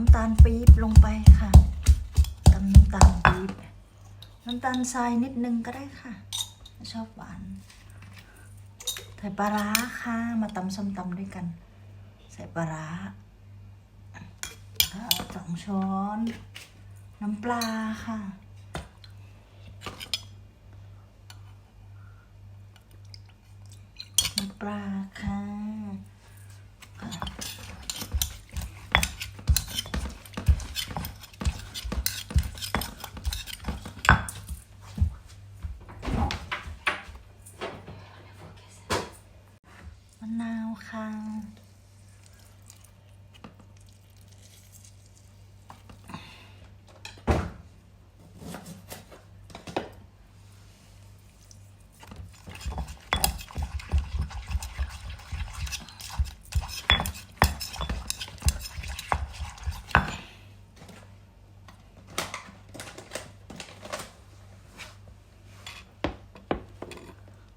น้ำตาลปี๊บลงไปค่ะตำน้ำตาลปี๊บน้ำตาลทรายนิดนึงก็ได้ค่ะ ชอบหวานใส่ปลาร้าค่ะ มาตำส้มตำด้วยกัน ใส่ปลาร้าสองช้อน น้ำปลาค่ะน้ำปลาค่ะ มะนาวค่ะ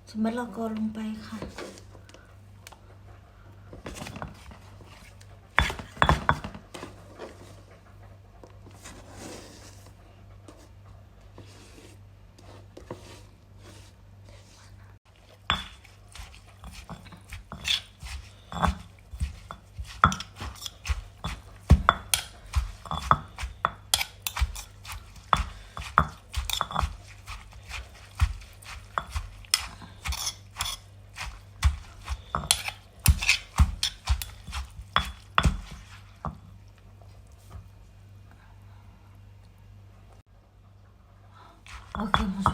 ชิมมะละกลงไปค่ะ 我可你说